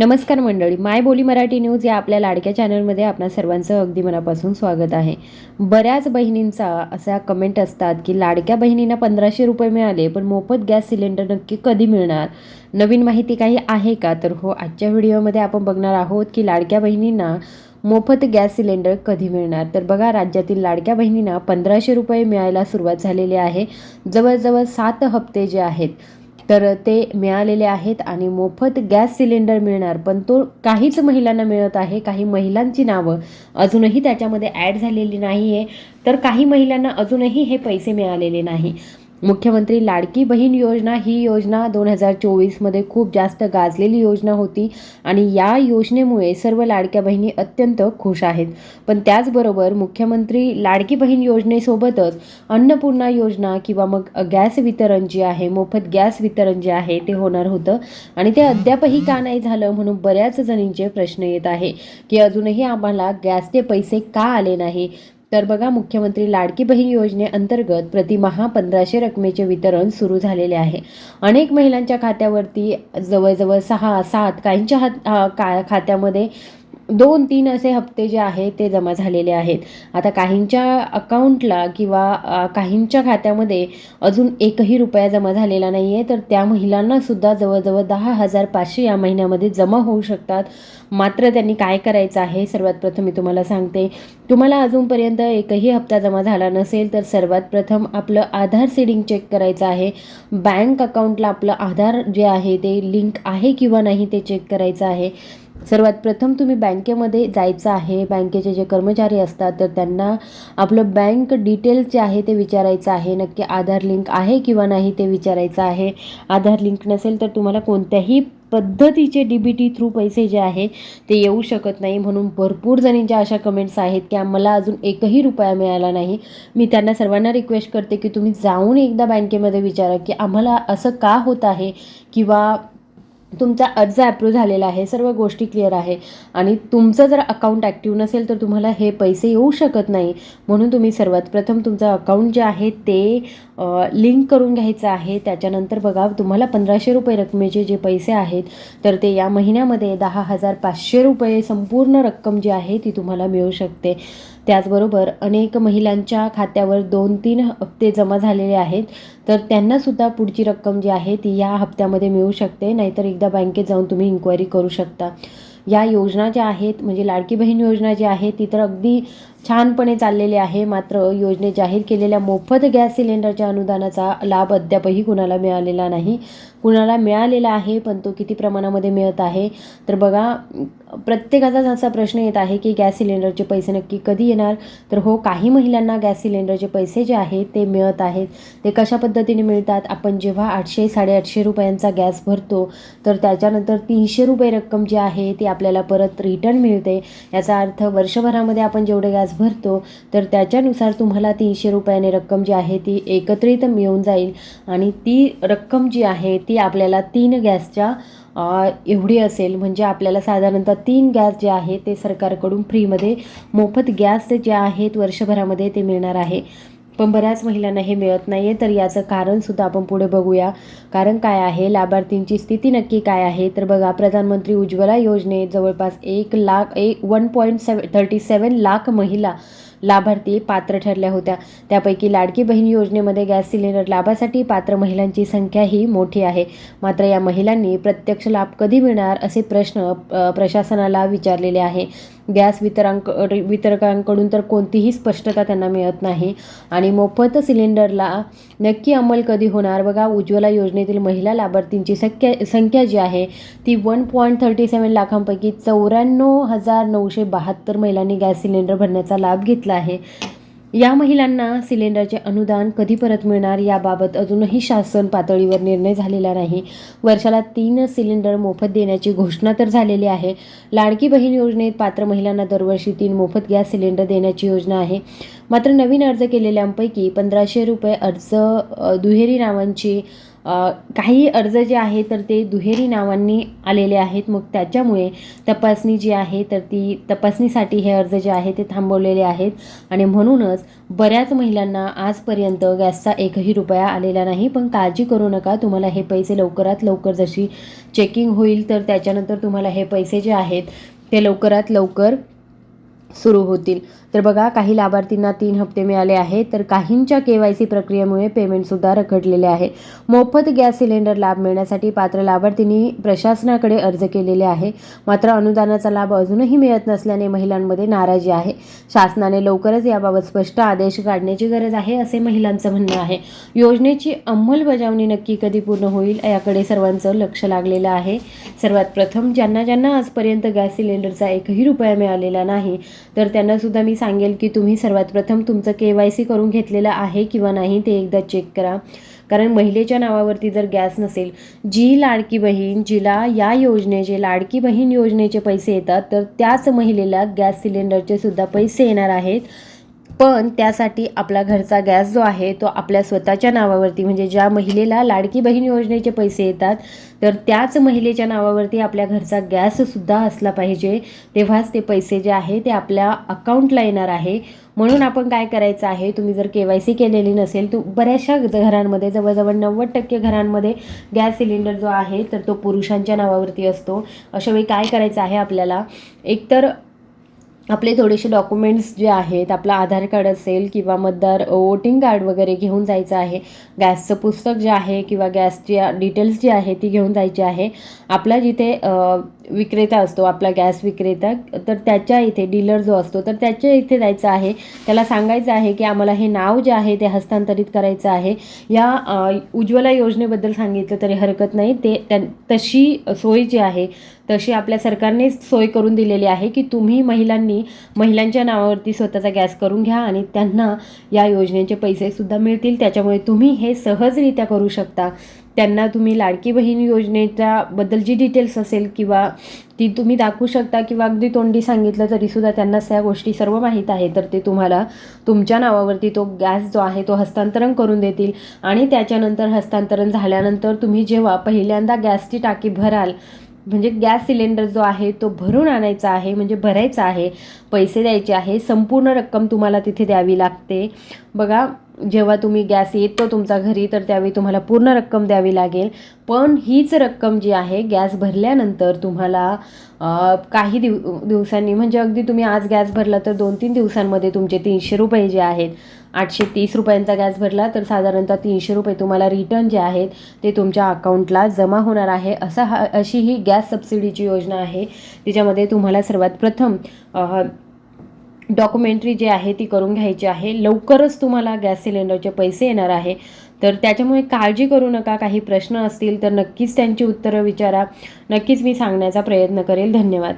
नमस्कार मंडळी माय बोली मराठी न्यूज या आपल्या लाडक्या चॅनलमध्ये आपणा सर्वांचं अगदी मनापासून स्वागत आहे. बऱ्याच बहिणींचा असा कमेंट असतात की लाडक्या बहिणींना पंधराशे रुपये मिळाले पण मोफत गॅस सिलेंडर नक्की कधी मिळणार? नवीन माहिती काही आहे का? तर हो आजच्या व्हिडिओमध्ये आपण बघणार आहोत की लाडक्या बहिणींना मोफत गॅस सिलेंडर कधी मिळणार? तर बघा राज्यातील लाडक्या बहिणींना पंधराशे रुपये मिळायला सुरुवात झालेली आहे. जवळजवळ सात हप्ते जे आहेत तर ते मिळालेले आहेत आणि मोफत गॅस सिलेंडर मिळणार. पण तो काहीच महिलांना मिळत आहे. काही महिलांची नावं अजूनही त्याच्यामध्ये ॲड झालेली नाही आहे तर काही महिलांना अजूनही हे पैसे मिळालेले नाही. मुख्यमंत्री लाडकी बहीण योजना ही योजना दोन हजार चोवीसमध्ये खूप जास्त गाजलेली योजना होती आणि या योजनेमुळे सर्व लाडक्या बहिणी अत्यंत खुश आहेत. पण त्याचबरोबर मुख्यमंत्री लाडकी बहीण योजनेसोबतच अन्नपूर्णा योजना किंवा मग गॅस वितरण जे आहे मोफत गॅस वितरण जे आहे ते होणार होतं आणि ते अद्यापही का नाही झालं म्हणून बऱ्याच जणींचे प्रश्न येत आहे की अजूनही आम्हाला गॅसचे पैसे का आले नाही? तर बघा मुख्यमंत्री लाडकी बहीण योजनेअंतर्गत प्रतिमहा पंधराशे रकमेचे वितरण सुरू झालेले आहे. अनेक महिलांच्या खात्यावरती जवळजवळ सहा सात काहींच्या हात अ, का खात्यामध्ये दोन तीन असे हप्ते जे आहेत ते जमा झालेले आहेत. आता काहींच्या अकाउंटला किंवा काहींच्या खात्यामध्ये अजून एकही रुपया जमा झालेला नाही आहे तर त्या महिलांना सुद्धा जवळजवळ दहा हजार पाचशे या महिन्यामध्ये जमा होऊ शकतात. मात्र त्यांनी काय करायचं आहे? सर्वात प्रथम मी तुम्हाला सांगते. तुम्हाला अजूनपर्यंत एकही हप्ता जमा झाला नसेल तर सर्वात प्रथम आपलं आधार सीडिंग चेक करायचं आहे. बँक अकाउंटला आपलं आधार जे आहे ते लिंक आहे किंवा नाही ते चेक करायचं आहे. सर्वात प्रथम तुम्ही बँकेमध्ये जायचं आहे. बँकेचे जे कर्मचारी असतात तर त्यांना आपलं बँक डिटेल्स जे आहे ते विचारायचं आहे. नक्की आधार लिंक आहे किंवा नाही ते विचारायचं आहे. आधार लिंक नसेल तर तुम्हाला कोणत्याही पद्धतीचे डी बी टी थ्रू पैसे जे आहे ते येऊ शकत नाही. म्हणून भरपूर जणींच्या अशा कमेंट्स आहेत की आम्हाला अजून एकही रुपया मिळाला नाही. मी त्यांना सर्वांना रिक्वेस्ट करते की तुम्ही जाऊन एकदा बँकेमध्ये विचारा की आम्हाला असं का होत आहे किंवा तुमचा अर्ज ॲप्रूव्ह झालेला आहे सर्व गोष्टी क्लिअर आहे आणि तुमचं जर अकाउंट ॲक्टिव्ह नसेल तर तुम्हाला हे पैसे येऊ शकत नाही. म्हणून तुम्ही सर्वात प्रथम तुमचं अकाउंट जे आहे ते लिंक करून घ्यायचं आहे. त्याच्यानंतर बघा तुम्हाला पंधराशे रुपये रकमेचे जे पैसे आहेत तर ते या महिन्यामध्ये दहा हजार पाचशे रुपये संपूर्ण रक्कम जी आहे ती तुम्हाला मिळू शकते. त्याचबरोबर अनेक महिलांच्या खात्यावर दोन तीन हप्ते जमा झालेले आहेत. तर त्यांनासुद्धा पुढची रक्कम जी आहे ती या हप्त्यामध्ये मिळू शकते. नाहीतर एकदा बँकेत जाऊन तुम्ही इन्क्वायरी करू शकता. या योजना ज्या आहेत म्हणजे लाडकी बहीण योजना जी आहे ती तर अगदी छानपणे चाललेली आहे. मात्र योजनेत जाहीर केलेल्या मोफत गॅस सिलेंडरच्या अनुदानाचा लाभ अद्यापही कुणाला मिळालेला नाही. कुणाला मिळालेला आहे पण तो किती प्रमाणामध्ये मिळत आहे? तर बघा प्रत्येकाचाच असा प्रश्न येत आहे की गॅस सिलेंडरचे पैसे नक्की कधी येणार? तर हो काही महिलांना गॅस सिलेंडरचे पैसे जे आहेत ते मिळत आहेत. ते कशा पद्धतीने मिळतात? आपण जेव्हा आठशे साडेआठशे रुपयांचा गॅस भरतो तर त्याच्यानंतर तीनशे रुपये रक्कम जी आहे ती आप आपल्याला परत रिटर्न मिळते. याचा अर्थ वर्षभरामध्ये आपण जेवढे गॅस भरतो तर त्याच्यानुसार तुम्हाला तीनशे रुपयाने रक्कम जी आहे ती एकत्रित मिळून जाईल. आणि ती रक्कम जी आहे ती आपल्याला तीन गॅसच्या एवढी असेल. म्हणजे आपल्याला साधारणतः तीन गॅस जे आहे ते सरकारकडून फ्रीमध्ये मोफत गॅस जे आहेत वर्षभरामध्ये ते मिळणार आहे. पण बऱ्याच महिलांना हे मिळत नाही आहे तर याचं कारणसुद्धा आपण पुढे बघूया. कारण काय आहे? लाभार्थींची स्थिती नक्की काय आहे? तर बघा प्रधानमंत्री उज्ज्वला योजनेत जवळपास एक लाख एक one point seven thirty seven lakh महिला लाभार्थी पात्र ठरल्या होत्या. त्यापैकी लाडकी बहीण योजनेमध्ये गॅस सिलेंडर लाभासाठी पात्र महिलांची संख्या ही मोठी आहे. मात्र या महिलांनी प्रत्यक्ष लाभ कधी मिळणार असे प्रश्न प्रशासनाला विचारलेले आहे. गॅस वितरांक वितरकांकडून तर कोणतीही स्पष्टता त्यांना मिळत नाही. आणि मोफत सिलेंडरला नक्की अंमल कधी होणार? बघा उज्ज्वला योजनेतील महिला लाभार्थींची संख्या संख्या जी आहे ती वन पॉईंट थर्टी सेवन लाखांपैकी चौऱ्याण्णव हजार नऊशे बहात्तर महिलांनी गॅस सिलेंडर भरण्याचा लाभ घेतला आहे. या महिलांना सिलेंडरचे अनुदान कधी परत मिळणार याबाबत अजूनही शासन पातळीवर निर्णय झालेला नाही. वर्षाला तीन सिलेंडर मोफत देण्याची घोषणा तर झालेली आहे. लाडकी बहीण योजनेत पात्र महिलांना दरवर्षी तीन मोफत गॅस सिलेंडर देण्याची योजना आहे. मात्र नवीन अर्ज केलेल्यांपैकी पंधराशे रुपये अर्ज दुहेरी नावांची काही अर्ज जे आहे तर ते दुहेरी नावांनी आलेले आहेत. मग त्याच्यामुळे तपासणी जी आहे तर ती तपासणीसाठी हे अर्ज जे आहे ते थांबवलेले आहेत. आणि म्हणूनच बऱ्याच महिलांना आजपर्यंत गॅसचा एकही रुपया आलेला नाही. पण काळजी करू नका तुम्हाला हे पैसे लवकरात लवकर जशी चेकिंग होईल तर त्याच्यानंतर तुम्हाला हे पैसे जे आहेत ते लवकरात लवकर सुरू होतील. तर बघा काही लाभार्थींना तीन हप्ते मिळाले आहेत तर काहींच्या के वाय सी प्रक्रियेमुळे पेमेंटसुद्धा रखडलेले आहे. मोफत गॅस सिलेंडर लाभ मिळण्यासाठी पात्र लाभार्थींनी प्रशासनाकडे अर्ज केलेले आहे. मात्र अनुदानाचा लाभ अजूनही मिळत नसल्याने महिलांमध्ये नाराजी आहे. शासनाने लवकरच याबाबत स्पष्ट आदेश काढण्याची गरज आहे असे महिलांचं म्हणणं आहे. योजनेची अंमलबजावणी नक्की कधी पूर्ण होईल याकडे सर्वांचं लक्ष लागलेलं आहे. सर्वात प्रथम ज्यांना ज्यांना आजपर्यंत गॅस सिलेंडरचा एकही रुपया मिळालेला नाही तर त्यांना सुद्धा मी सांगेल की तुम्ही सर्वात प्रथम तुमचं के वाय सी करून घेतलेलं आहे किंवा नाही ते एकदा चेक करा. कारण महिलेच्या नावावरती जर गॅस नसेल जी लाडकी बहीण जिला या योजनेचे लाडकी बहीण योजनेचे पैसे येतात तर त्याच महिलेला गॅस सिलेंडरचे सुद्धा पैसे येणार आहेत. पण त्यासाठी आपला घरचा गॅस जो आहे तो आपल्या स्वतःच्या नावावरती म्हणजे ज्या महिलेला लाडकी बहीण योजनेचे पैसे येतात तर त्याच महिलेच्या नावावरती आपल्या घरचा गॅससुद्धा असला पाहिजे. तेव्हाच ते पैसे जे आहे ते आपल्या अकाउंटला येणार आहे. म्हणून आपण काय करायचं आहे तुम्ही जर के वाय सी केलेली नसेल तर बऱ्याचशा घरांमध्ये जवळजवळ नव्वद टक्के घरांमध्ये गॅस सिलेंडर जो आहे तर तो पुरुषांच्या नावावरती असतो. अशा वेळी काय करायचं आहे आपल्याला? एकतर आपले थोडेसे डॉक्युमेंट्स जे आहेत आपलं आधार कार्ड असेल किंवा मतदार वोटिंग कार्ड वगैरे घेऊन जायचं आहे. गॅसचं पुस्तक जे आहे किंवा गॅसची डिटेल्स जी आहे ती घेऊन जायची आहे. आपला जिथे विक्रेता असतो आपला गॅस विक्रेता तर त्याच्या इथे डीलर जो असतो तर त्याच्या इथे जायचं आहे. त्याला सांगायचं आहे की आम्हाला हे नाव जे आहे ते हस्तांतरित करायचं आहे. या उज्ज्वला योजनेबद्दल सांगितलं तरी हरकत नाही. ते तशी सोय जी आहे तशी आपल्या सरकारने सोय करून दिलेली आहे की तुम्ही महिलांनी महिलांच्या नावावरती स्वतःचा गॅस करून घ्या आणि त्यांना या योजनेचे पैसेसुद्धा मिळतील. त्याच्यामुळे तुम्ही हे सहजरित्या करू शकता. त्यांना तुम्ही लाडकी बहीण योजनेच्या बद्दल जी डिटेल्स असेल किंवा ती तुम्ही दाखवू शकता किंवा अगदी तोंडी सांगितलं तरीसुद्धा त्यांना त्या गोष्टी सर्व माहीत आहे तर ते तुम्हाला तुमच्या नावावरती तो गॅस जो आहे तो हस्तांतरण करून देतील आणि त्याच्यानंतर हस्तांतरण झाल्यानंतर तुम्ही जेव्हा पहिल्यांदा गॅसची टाकी भराल म्हणजे गॅस सिलेंडर जो आहे तो भरून आणायचा आहे म्हणजे भरायचा आहे पैसे द्यायचे आहे संपूर्ण रक्कम तुम्हाला तिथे द्यावी लागते. बघा जेव्हा तुम्ही गॅस येतो तुमच्या घरी तर त्यावेळी तुम्हाला पूर्ण रक्कम द्यावी लागेल. पण हीच रक्कम जी आहे गॅस भरल्यानंतर तुम्हाला काही दिव दिवसांनी म्हणजे अगदी तुम्ही आज गॅस भरला तर दोन तीन दिवसांमध्ये तुमचे तीनशे रुपये जे आहेत आठशे तीस रुपयांचा गॅस भरला तर साधारणतः तीनशे रुपये तुम्हाला रिटर्न जे आहेत ते तुमच्या अकाउंटला जमा होणार आहे. असा हा अशी ही गॅस सबसिडीची योजना आहे तिच्यामध्ये तुम्हाला सर्वात प्रथम डॉक्युमेंटरी जी आहे ती करून घ्यायची आहे. लवकरच तुम्हाला गॅस सिलेंडरचे पैसे येणार आहे. तर त्याच्यामुळे काळजी करू नका. काही प्रश्न असतील तर नक्कीच त्यांची उत्तरं विचारा. नक्कीच मी सांगण्याचा प्रयत्न करेल. धन्यवाद.